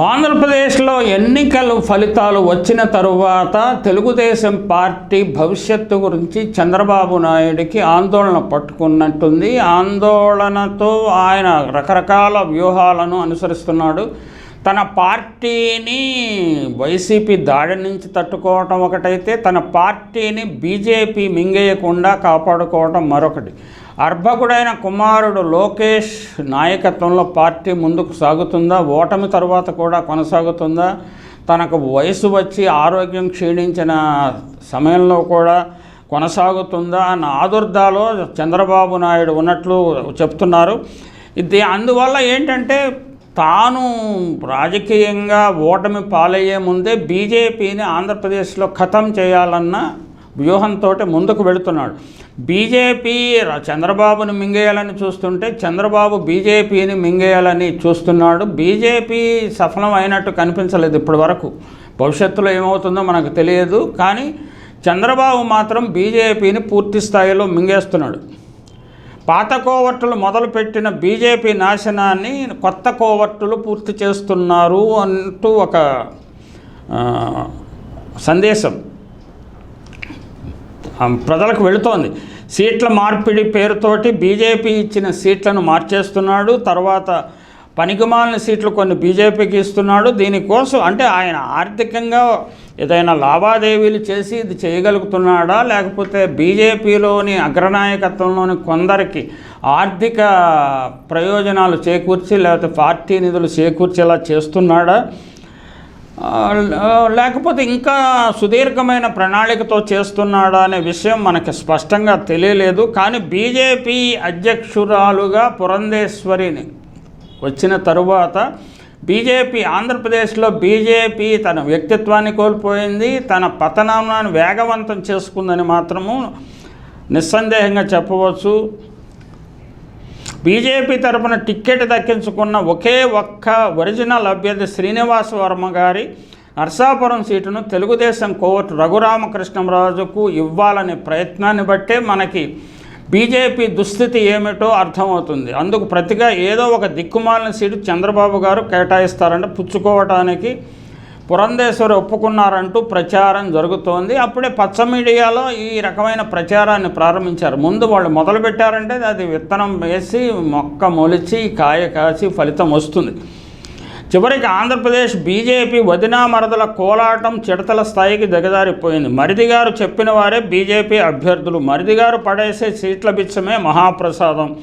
ఆంధ్రప్రదేశ్లో ఎన్నికలు ఫలితాలు వచ్చిన తరువాత తెలుగుదేశం పార్టీ భవిష్యత్తు గురించి చంద్రబాబు నాయుడికి ఆందోళన పట్టుకున్నట్టుంది. ఆందోళనతో ఆయన రకరకాల వ్యూహాలను అనుసరిస్తున్నాడు. తన పార్టీని వైసీపీ దాడి నుంచి తట్టుకోవటం ఒకటైతే తన పార్టీని బీజేపీ మింగేయకుండా కాపాడుకోవటం మరొకటి. అర్భకుడైన కుమారుడు లోకేష్ నాయకత్వంలో పార్టీ ముందుకు సాగుతుందా? ఓటమి తర్వాత కూడా కొనసాగుతుందా? తనకు వయసు వచ్చి ఆరోగ్యం క్షీణించిన సమయంలో కూడా కొనసాగుతుందా? అన్న ఆదుర్దాలో చంద్రబాబు నాయుడు ఉన్నట్లు చెప్తున్నారు. ఇది అందువల్ల ఏంటంటే తాను రాజకీయంగా ఓటమి పాలయ్యే ముందే బీజేపీని ఆంధ్రప్రదేశ్లో ఖతం చేయాలన్న వ్యూహంతో ముందుకు వెళుతున్నాడు. బీజేపీ చంద్రబాబును మింగేయాలని చూస్తుంటే చంద్రబాబు బీజేపీని మింగేయాలని చూస్తున్నాడు. బీజేపీ సఫలం అయినట్టు కనిపించలేదు ఇప్పటి వరకు భవిష్యత్తులో ఏమవుతుందో మనకు తెలియదు. కానీ చంద్రబాబు మాత్రం బీజేపీని పూర్తి స్థాయిలో మింగేస్తున్నాడు. పాత కోవర్టులు మొదలుపెట్టిన బీజేపీ నాశనాన్ని కొత్త కోవర్టులు పూర్తి చేస్తున్నారు అంటూ ఒక సందేశం. ప్రజలకు వెళుతోంది. సీట్ల మార్పిడి పేరుతోటి బీజేపీ ఇచ్చిన సీట్లను మార్చేస్తున్నాడు. తర్వాత పనికిమాలిన సీట్లు కొన్ని బీజేపీకి ఇస్తున్నాడు. దీనికోసం అంటే ఆయన ఆర్థికంగా ఏదైనా లావాదేవీలు చేసి ఇది చేయగలుగుతున్నాడా? లేకపోతే బీజేపీలోని అగ్రనాయకత్వంలోని కొందరికి ఆర్థిక ప్రయోజనాలు చేకూర్చి లేకపోతే పార్టీ నిధులు చేకూర్చేలా చేస్తున్నాడా? లేకపోతే ఇంకా సుదీర్ఘమైన ప్రణాళికతో చేస్తున్నాడా అనే విషయం మనకి స్పష్టంగా తెలియలేదు. కానీ బీజేపీ అధ్యక్షురాలుగా పురంధేశ్వరిని వచ్చిన తరువాత బీజేపీ ఆంధ్రప్రదేశ్లో బీజేపీ తన వ్యక్తిత్వాన్ని కోల్పోయింది తన పతనాన్ని వేగవంతం చేసుకుందని మాత్రము నిస్సందేహంగా చెప్పవచ్చు. బీజేపీ తరపున టిక్కెట్ దక్కించుకున్న ఒకే ఒక్క ఒరిజినల్ అభ్యర్థి శ్రీనివాస వర్మ గారి నర్సాపురం సీటును తెలుగుదేశం కోర్టు రఘురామకృష్ణరాజుకు ఇవ్వాలనే ప్రయత్నాన్ని బట్టే మనకి బీజేపీ దుస్థితి ఏమిటో అర్థమవుతుంది. అందుకు ప్రతిగా ఏదో ఒక దిక్కుమాలిన సీటు చంద్రబాబు గారు కేటాయిస్తారంటే పుచ్చుకోవటానికి పురంధేశ్వరి ఒప్పుకున్నారంటూ ప్రచారం జరుగుతోంది. అప్పుడే పచ్చ మీడియాలో ఈ రకమైన ప్రచారాన్ని ప్రారంభించారు. ముందు వాళ్ళు మొదలుపెట్టారంటే అది విత్తనం వేసి మొక్క మొలిచి కాయ కాసి ఫలితం వస్తుంది. చివరికి ఆంధ్రప్రదేశ్ బీజేపీ వదినా మరదల కోలాటం చిడతల స్థాయికి దిగజారిపోయింది. మరిది గారు చెప్పిన వారే బీజేపీ అభ్యర్థులు. మరిది గారు పడేసే సీట్ల బిచ్చమే మహాప్రసాదం.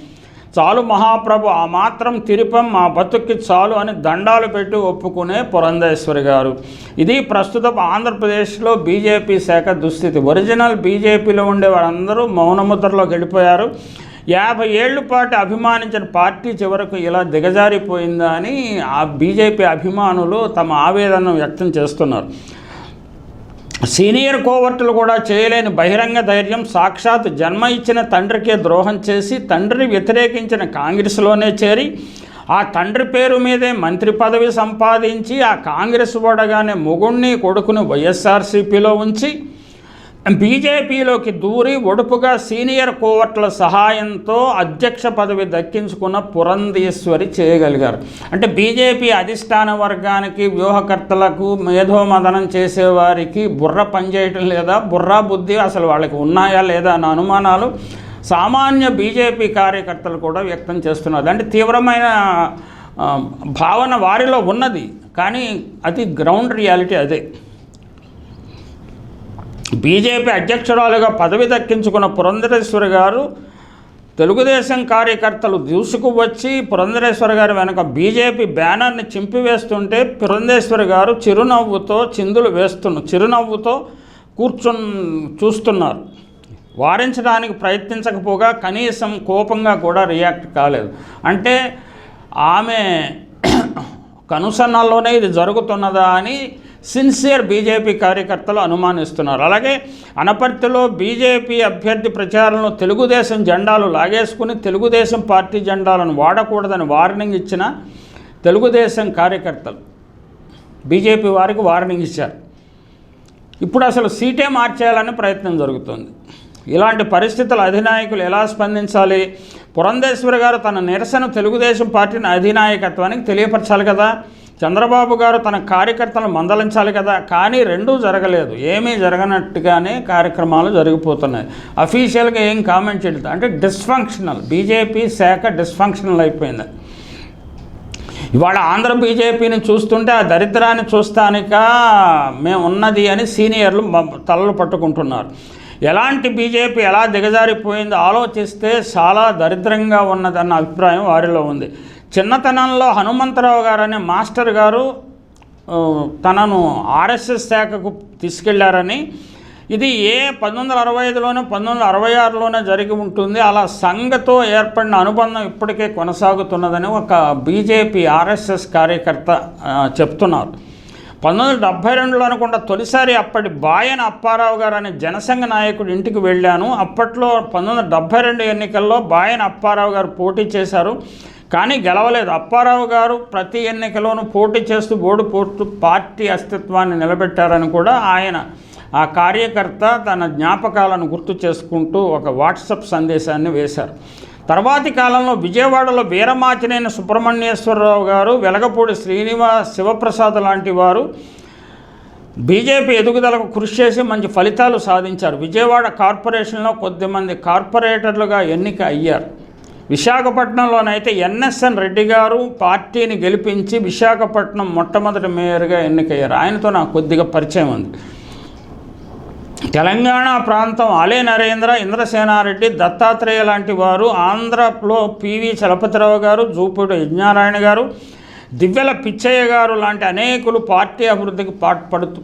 చాలు మహాప్రభు ఆ మాత్రం తిరిపం మా బతుక్కి చాలు అని దండాలు పెట్టి ఒప్పుకునే పురంధేశ్వరి గారు. ఇది ప్రస్తుతం ఆంధ్రప్రదేశ్లో బీజేపీ శాఖ దుస్థితి. ఒరిజినల్ బీజేపీలో ఉండే వారందరూ మౌనముద్రలో గడిపోయారు యాభై ఏళ్ళ పాటు అభిమానించిన పార్టీ చివరకు ఇలా దిగజారిపోయిందా అని ఆ బీజేపీ అభిమానులు తమ ఆవేదనను వ్యక్తం చేస్తున్నారు. సీనియర్ కోవర్టులు కూడా చేయలేని బహిరంగ ధైర్యం సాక్షాత్ జన్మ ఇచ్చిన తండ్రికే ద్రోహం చేసి తండ్రిని వ్యతిరేకించిన కాంగ్రెస్లోనే చేరి ఆ తండ్రి పేరు మీదే మంత్రి పదవి సంపాదించి ఆ కాంగ్రెస్ ఓడగానే మొగుణ్ణి కొడుకుని వైఎస్ఆర్సీపీలో ఉంచి బీజేపీలోకి దూరి ఒడుపుగా సీనియర్ కోవర్టుల సహాయంతో అధ్యక్ష పదవి దక్కించుకున్న పురంధేశ్వరి చేయగలిగారు. అంటే బీజేపీ అధిష్టాన వర్గానికి వ్యూహకర్తలకు మేధోమదనం చేసేవారికి బుర్ర పనిచేయటం లేదా బుర్ర బుద్ధి అసలు వాళ్ళకి ఉన్నాయా లేదా అన్న అనుమానాలు సామాన్య బీజేపీ కార్యకర్తలు కూడా వ్యక్తం చేస్తున్నారు. అంటే తీవ్రమైన భావన వారిలో ఉన్నది. కానీ అది గ్రౌండ్ రియాలిటీ అదే. బీజేపీ అధ్యక్షురాలుగా పదవి దక్కించుకున్న పురంధరేశ్వరి గారు తెలుగుదేశం కార్యకర్తలు దూసుకువచ్చి పురంధరేశ్వరి గారి వెనక బీజేపీ బ్యానర్ని చింపివేస్తుంటే పురంధేశ్వరి గారు చిరునవ్వుతో చిందులు వేస్తున్న చిరునవ్వుతో కూర్చుని చూస్తున్నారు. వారించడానికి ప్రయత్నించకపోగా కనీసం కోపంగా కూడా రియాక్ట్ కాలేదు. అంటే ఆమె కనుసన్నల్లోనే ఇది జరుగుతున్నదా అని సిన్సియర్ బీజేపీ కార్యకర్తలు అనుమానిస్తున్నారు. అలాగే అనపర్తిలో బీజేపీ అభ్యర్థి ప్రచారంలో తెలుగుదేశం జెండాలు లాగేసుకుని తెలుగుదేశం పార్టీ జెండాలను వాడకూడదని వార్నింగ్ ఇచ్చిన తెలుగుదేశం కార్యకర్తలు. బీజేపీ వారికి వార్నింగ్ ఇచ్చారు. ఇప్పుడు అసలు సీటే మార్చేయాలని ప్రయత్నం జరుగుతుంది. ఇలాంటి పరిస్థితులు అధినాయకులు ఎలా స్పందించాలి? పురంధేశ్వరి గారు తన నిరసన తెలుగుదేశం పార్టీని అధినాయకత్వానికి తెలియపరచాలి కదా? చంద్రబాబు గారు తన కార్యకర్తలను మందలించాలి కదా. కానీ రెండూ జరగలేదు. ఏమీ జరగనట్టుగానే కార్యక్రమాలు జరిగిపోతున్నాయి. అఫీషియల్గా ఏం కామెంట్ చేయలేదు. అంటే డిస్ఫంక్షనల్. బీజేపీ శాఖ డిస్ఫంక్షనల్ అయిపోయింది. ఇవాళ ఆంధ్ర బీజేపీని చూస్తుంటే ఆ దరిద్రాన్ని చూస్తానిక మేము ఉన్నది అని సీనియర్లు తలలు పట్టుకుంటున్నారు. ఎలాంటి బీజేపీ ఎలా దిగజారిపోయిందో ఆలోచిస్తే చాలా దరిద్రంగా ఉన్నదన్న అభిప్రాయం వారిలో ఉంది. చిన్నతనంలో హనుమంతరావు గారు అనే మాస్టర్ గారు తనను ఆర్ఎస్ఎస్ శాఖకు తీసుకెళ్ళారని. ఇది ఏ పంతొమ్మిది వందల అరవై ఐదులోనే పంతొమ్మిది వందల అరవై ఆరులోనే జరిగి ఉంటుంది. అలా సంఘతో ఏర్పడిన అనుబంధం ఇప్పటికే కొనసాగుతున్నదని ఒక బీజేపీ ఆర్ఎస్ఎస్ కార్యకర్త చెప్తున్నారు. పంతొమ్మిది వందల డెబ్భై రెండులో అనుకుంటా తొలిసారి అప్పటి బాయన అప్పారావు గారు అనే జనసంఘ నాయకుడి ఇంటికి వెళ్ళాను. అప్పట్లో పంతొమ్మిది వందల డెబ్భై రెండు ఎన్నికల్లో బాయన అప్పారావు గారు పోటీ చేశారు. కానీ గెలవలేదు. అప్పారావు గారు ప్రతి ఎన్నికలోనూ పోటీ చేస్తూ బోర్డు పోర్టు పార్టీ అస్తిత్వాన్ని నిలబెట్టారని కూడా ఆయన ఆ కార్యకర్త తన జ్ఞాపకాలను గుర్తు చేసుకుంటూ ఒక వాట్సప్ సందేశాన్ని వేశారు. తర్వాతి కాలంలో విజయవాడలో వీరమాచినైన సుబ్రహ్మణ్యేశ్వరరావు గారు వెలగపూడి శ్రీనివాస్ శివప్రసాద్ లాంటి వారు బీజేపీ ఎదుగుదలకు కృషి చేసి మంచి ఫలితాలు సాధించారు. విజయవాడ కార్పొరేషన్లో కొద్దిమంది కార్పొరేటర్లుగా ఎన్నిక అయ్యారు. విశాఖపట్నంలోనైతే ఎన్ఎస్ఎన్ రెడ్డి గారు పార్టీని గెలిపించి విశాఖపట్నం మొట్టమొదటి మేయర్గా ఎన్నికయ్యారు. ఆయనతో నాకు కొద్దిగా పరిచయం ఉంది. తెలంగాణ ప్రాంతం అలే నరేంద్ర ఇంద్రసేనారెడ్డి దత్తాత్రేయ లాంటి వారు ఆంధ్రలో పివి చలపతిరావు గారు జూపూడి యజ్ఞారాయణ గారు దివ్యల పిచ్చయ్య గారు లాంటి అనేకులు పార్టీ అభివృద్ధికి పాటుపడుతూ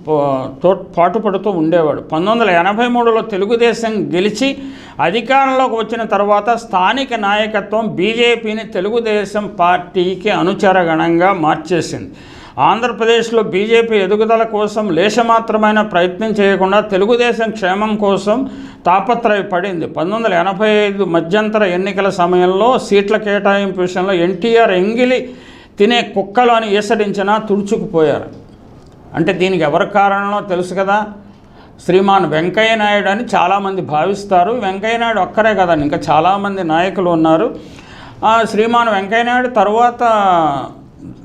తో- పాటుపడుతూ ఉండేవాడు. పంతొమ్మిది వందల ఎనభై మూడులో తెలుగుదేశం గెలిచి అధికారంలోకి వచ్చిన తర్వాత స్థానిక నాయకత్వం బీజేపీని తెలుగుదేశం పార్టీకి అనుచరగణంగా మార్చేసింది. ఆంధ్రప్రదేశ్లో బీజేపీ ఎదుగుదల కోసం లేశమాత్రమైన ప్రయత్నం చేయకుండా తెలుగుదేశం క్షేమం కోసం తాపత్రయపడింది. పంతొమ్మిది వందల ఎనభై ఐదు మధ్యంతర ఎన్నికల సమయంలో సీట్ల కేటాయింపు విషయంలో ఎన్టీఆర్ ఎంగిలి తినే కుక్కలు అని ఈసడించినా తుడుచుకుపోయారు. అంటే దీనికి ఎవరి కారణంలో తెలుసు కదా? శ్రీమాన్ వెంకయ్య నాయుడు అని చాలామంది భావిస్తారు. వెంకయ్య నాయుడు ఒక్కరే కదా ఇంకా చాలామంది నాయకులు ఉన్నారు. శ్రీమాన్ వెంకయ్య నాయుడు తర్వాత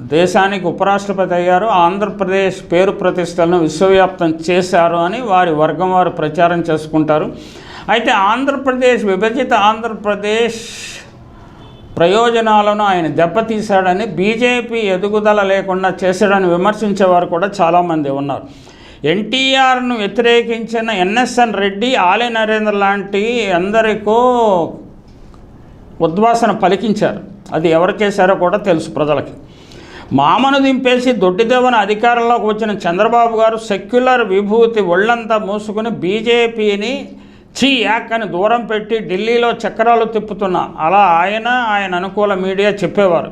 దేశానికి ఉపరాష్ట్రపతి అయ్యారు. ఆంధ్రప్రదేశ్ పేరు ప్రతిష్టలను విశ్వవ్యాప్తం చేశారు అని వారి వర్గం వారు ప్రచారం చేసుకుంటారు. అయితే ఆంధ్రప్రదేశ్ విభజిత ఆంధ్రప్రదేశ్ ప్రయోజనాలను ఆయన దెబ్బతీశాడని బీజేపీ ఎదుగుదల లేకుండా చేశాడని విమర్శించేవారు కూడా చాలామంది ఉన్నారు. ఎన్టీఆర్ను వ్యతిరేకించిన ఎన్ఎస్ఎన్ రెడ్డి ఆలే నరేంద్ర లాంటి అందరికో ఉద్వాసన పలికించారు. అది ఎవరు చేశారో కూడా తెలుసు ప్రజలకి. మామను దింపేసి దొడ్డిదేవన అధికారంలోకి వచ్చిన చంద్రబాబు గారు సెక్యులర్ విభూతి ఒళ్ళంతా మూసుకుని బీజేపీని చీ యాక్ అని దూరం పెట్టి ఢిల్లీలో చక్రాలు తిప్పుతున్న. అలా ఆయన ఆయన అనుకూల మీడియా చెప్పేవారు.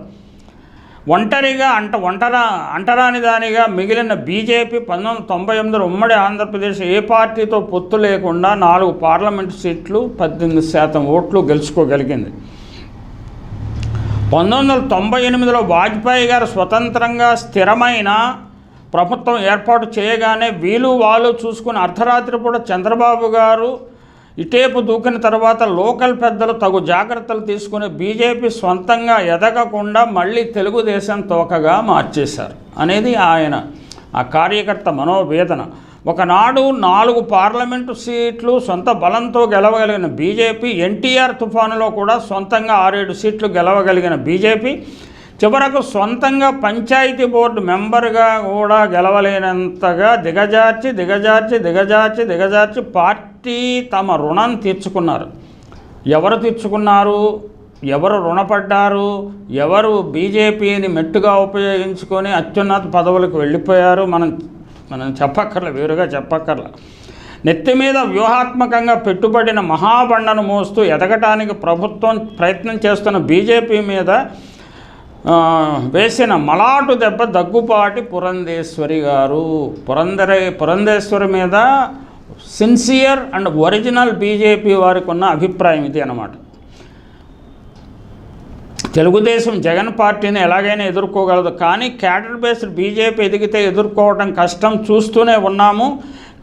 ఒంటరిగా అంట ఒంటరా అంటరాని దానిగా మిగిలిన బీజేపీ పంతొమ్మిది తొంభై ఎనిమిదిలో ఉమ్మడి ఆంధ్రప్రదేశ్ ఏ పార్టీతో పొత్తు లేకుండా నాలుగు పార్లమెంటు సీట్లు పద్దెనిమిది శాతం ఓట్లు గెలుచుకోగలిగింది. పంతొమ్మిది వందల తొంభై ఎనిమిదిలో వాజ్పేయి గారు స్వతంత్రంగా స్థిరమైన ప్రభుత్వం ఏర్పాటు చేయగానే వీలు వాళ్ళు చూసుకుని అర్ధరాత్రి పూట చంద్రబాబు గారు ఇటేపు దూకిన తర్వాత లోకల్ పెద్దలు తగు జాగ్రత్తలు తీసుకుని బీజేపీ సొంతంగా ఎదగకుండా మళ్ళీ తెలుగుదేశం తోకగా మార్చేశారు అనేది ఆయన ఆ కార్యకర్త మనోవేదన. ఒకనాడు నాలుగు పార్లమెంటు సీట్లు సొంత బలంతో గెలవగలిగిన బీజేపీ ఎన్టీఆర్ తుఫానులో కూడా సొంతంగా ఆరేడు సీట్లు గెలవగలిగిన బీజేపీ చివరకు సొంతంగా పంచాయతీ బోర్డు మెంబర్గా కూడా గెలవలేనంతగా దిగజార్చి దిగజార్చి దిగజార్చి దిగజార్చి పార్టీ తమ రుణం తీర్చుకున్నారు. ఎవరు తీర్చుకున్నారు? ఎవరు రుణపడ్డారు? ఎవరు బీజేపీని మెట్టుగా ఉపయోగించుకొని అత్యున్నత పదవులకు వెళ్ళిపోయారు? మనం మనం చెప్పక్కర్లే వేరుగా చెప్పక్కర్లే. నెత్తి మీద వ్యూహాత్మకంగా పెట్టుబడిన మహాబండను మోస్తూ ఎదగటానికి ప్రభుత్వం ప్రయత్నం చేస్తున్న బీజేపీ మీద వేసిన మలాటు దెబ్బ దగ్గుపాటి పురంధేశ్వరి గారు. పురంధరే పురంధేశ్వరి మీద సిన్సియర్ అండ్ ఒరిజినల్ బీజేపీ వారికి ఉన్న అభిప్రాయం ఇది అన్నమాట. తెలుగుదేశం జగన్ పార్టీని ఎలాగైనా ఎదుర్కోగలదు కానీ క్యాడర్ బేస్డ్ బీజేపీ ఎదిగితే ఎదుర్కోవడం కష్టం చూస్తూనే ఉన్నాము.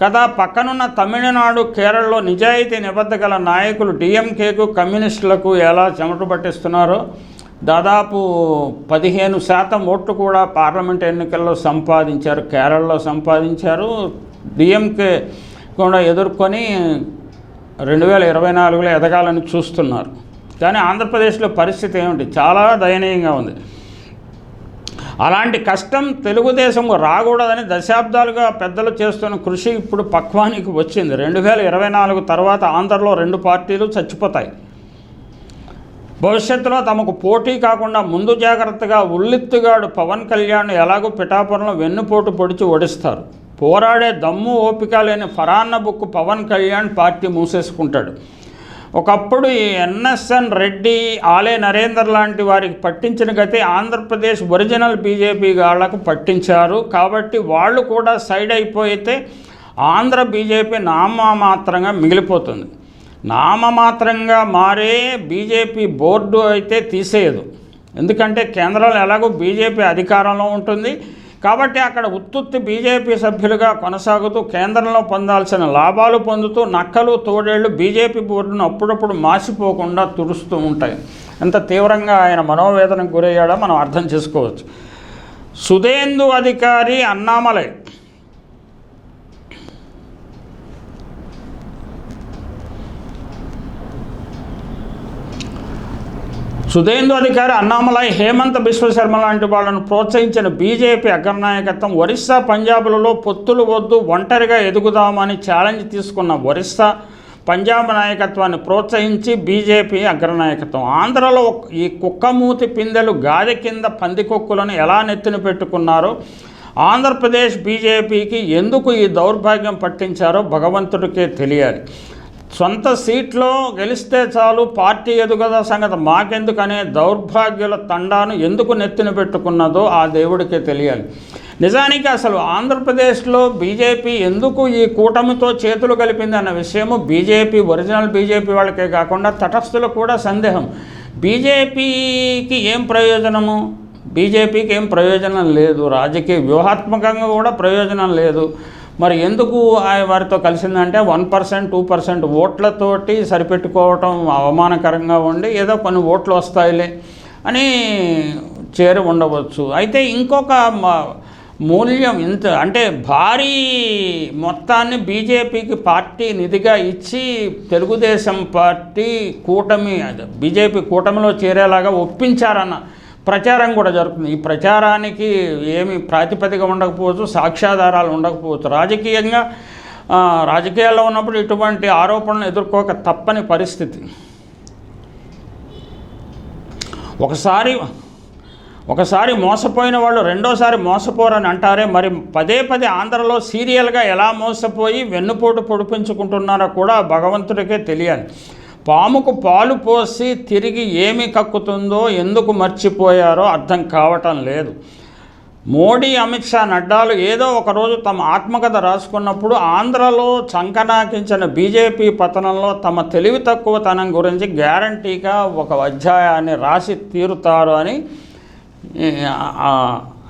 కదా పక్కనున్న తమిళనాడు కేరళలో నిజాయితీ నిబద్ధ గల నాయకులు డిఎంకేకు కమ్యూనిస్టులకు ఎలా చెమట పట్టిస్తున్నారో దాదాపు పదిహేను శాతం ఓట్లు కూడా పార్లమెంట్ ఎన్నికల్లో సంపాదించారు కేరళలో సంపాదించారు. డిఎంకే కూడా ఎదుర్కొని రెండు వేల ఇరవై నాలుగులో ఎదగాలని చూస్తున్నారు. కానీ ఆంధ్రప్రదేశ్లో పరిస్థితి ఏమిటి? చాలా దయనీయంగా ఉంది. అలాంటి కష్టం తెలుగుదేశం రాకూడదని దశాబ్దాలుగా పెద్దలు చేస్తున్న కృషి ఇప్పుడు పక్వానికి వచ్చింది. రెండు వేల ఇరవై నాలుగు తర్వాత ఆంధ్రలో రెండు పార్టీలు చచ్చిపోతాయి. భవిష్యత్తులో తమకు పోటీ కాకుండా ముందు జాగ్రత్తగా ఉల్లిత్తుగాడు పవన్ కళ్యాణ్ ఎలాగో పిఠాపురంలో వెన్నుపోటు పొడిచి ఓడిస్తారు. పోరాడే దమ్ము ఓపిక లేని ఫరాన్న బుక్ పవన్ కళ్యాణ్ పార్టీ మూసేసుకుంటాడు. ఒకప్పుడు ఈ ఎన్ఎస్ఎన్ రెడ్డి ఆలే నరేందర్ లాంటి వారికి పట్టించిన గతి ఆంధ్రప్రదేశ్ ఒరిజినల్ బీజేపీ గాళ్ళకు పట్టించారు. కాబట్టి వాళ్ళు కూడా సైడ్ అయిపోయితే ఆంధ్ర బీజేపీ నామమాత్రంగా మిగిలిపోతుంది. నామమాత్రంగా మారే బీజేపీ బోర్డు అయితే తీసేయదు. ఎందుకంటే కేంద్రంలో ఎలాగో బీజేపీ అధికారంలో ఉంటుంది. కాబట్టి అక్కడ ఉత్తుత్తి బీజేపీ సభ్యులుగా కొనసాగుతూ కేంద్రంలో పొందాల్సిన లాభాలు పొందుతూ నక్కలు తోడేళ్ళు బీజేపీ బోర్డును అప్పుడప్పుడు మాసిపోకుండా తుడుస్తూ ఉంటాయి. ఎంత తీవ్రంగా ఆయన మనోవేదనకు గురయ్యాడో మనం అర్థం చేసుకోవచ్చు. సుధేందు అధికారి అన్నామలై సుధేందు అధికారి అన్నామలై హేమంత్ బిశ్వశర్మ లాంటి వాళ్ళను ప్రోత్సహించిన బీజేపీ అగ్రనాయకత్వం ఒరిస్సా పంజాబ్లలో పొత్తులు వద్దు ఒంటరిగా ఎదుగుదామని ఛాలెంజ్ తీసుకున్న ఒరిస్సా పంజాబ్ నాయకత్వాన్ని ప్రోత్సహించి బీజేపీ అగ్రనాయకత్వం. ఆంధ్రలో ఈ కుక్కమూతి పిందెలు గాది కింద పందికొక్కులను ఎలా నెత్తిన పెట్టుకున్నారో ఆంధ్రప్రదేశ్ బీజేపీకి ఎందుకు ఈ దౌర్భాగ్యం పట్టించారో భగవంతుడికే తెలియాలి. సొంత సీట్లో గెలిస్తే చాలు పార్టీ ఎదుగదా సంగతి మాకెందుకనే దౌర్భాగ్యుల తండాను ఎందుకు నెత్తిన పెట్టుకున్నదో ఆ దేవుడికే తెలియాలి. నిజానికి అసలు ఆంధ్రప్రదేశ్లో బీజేపీ ఎందుకు ఈ కూటమితో చేతులు కలిపింది అన్న విషయము బీజేపీ ఒరిజినల్ బీజేపీ వాళ్ళకే కాకుండా తటస్థులకు కూడా సందేహం. బీజేపీకి ఏం ప్రయోజనము? బీజేపీకి ఏం ప్రయోజనం లేదు. రాజకీయ వ్యూహాత్మకంగా కూడా ప్రయోజనం లేదు. మరి ఎందుకు ఆ వారితో కలిసిందంటే వన్ పర్సెంట్ టూ పర్సెంట్ ఓట్లతోటి సరిపెట్టుకోవటం అవమానకరంగా ఉండి ఏదో కొన్ని ఓట్లు వస్తాయిలే అని చేరి ఉండవచ్చు. అయితే ఇంకొక మ- మూల్యం ఇంత అంటే భారీ మొత్తాన్ని బీజేపీకి పార్టీ నిధిగా ఇచ్చి తెలుగుదేశం పార్టీ కూటమి అదే బీజేపీ కూటమిలో చేరేలాగా ఒప్పించారన్న ప్రచారం కూడా జరుగుతుంది. ఈ ప్రచారానికి ఏమి ప్రాతిపదిక ఉండకపోవచ్చు సాక్ష్యాధారాలు ఉండకపోవచ్చు. రాజకీయంగా రాజకీయాల్లో ఉన్నప్పుడు ఇటువంటి ఆరోపణలు ఎదుర్కోక తప్పని పరిస్థితి. ఒకసారి ఒకసారి మోసపోయిన వాళ్ళు రెండోసారి మోసపోరని అంటారే మరి పదే పదే ఆంధ్రలో సీరియల్గా ఎలా మోసపోయి వెన్నుపోటు పొడిపించుకుంటున్నారో కూడా భగవంతుడికే తెలియాలి. పాముకు పాలు పోసి తిరిగి ఏమి కక్కుతుందో ఎందుకు మర్చిపోయారో అర్థం కావటం లేదు. మోడీ అమిత్ షా నడ్డాలు ఏదో ఒకరోజు తమ ఆత్మకథ రాసుకున్నప్పుడు ఆంధ్రలో చంకనాకించిన బీజేపీ పతనంలో తమ తెలివి తక్కువతనం గురించి గ్యారంటీగా ఒక అధ్యాయాన్ని రాసి తీరుతారు అని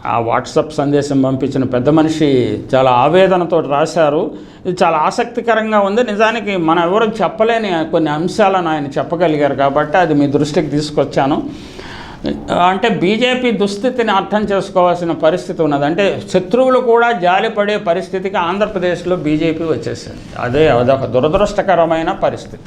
ఆ వాట్సాప్ సందేశం పంపించిన పెద్ద మనిషి చాలా ఆవేదనతో రాశారు. ఇది చాలా ఆసక్తికరంగా ఉంది. నిజానికి మనం ఎవరు చెప్పలేని కొన్ని అంశాలను ఆయన చెప్పగలిగారు కాబట్టి అది మీ దృష్టికి తీసుకొచ్చాను. అంటే బీజేపీ దుస్థితిని అర్థం చేసుకోవాల్సిన పరిస్థితి ఉన్నది. అంటే శత్రువులు కూడా జాలిపడే పరిస్థితికి ఆంధ్రప్రదేశ్లో బీజేపీ వచ్చేసింది. అదే అదొక దురదృష్టకరమైన పరిస్థితి.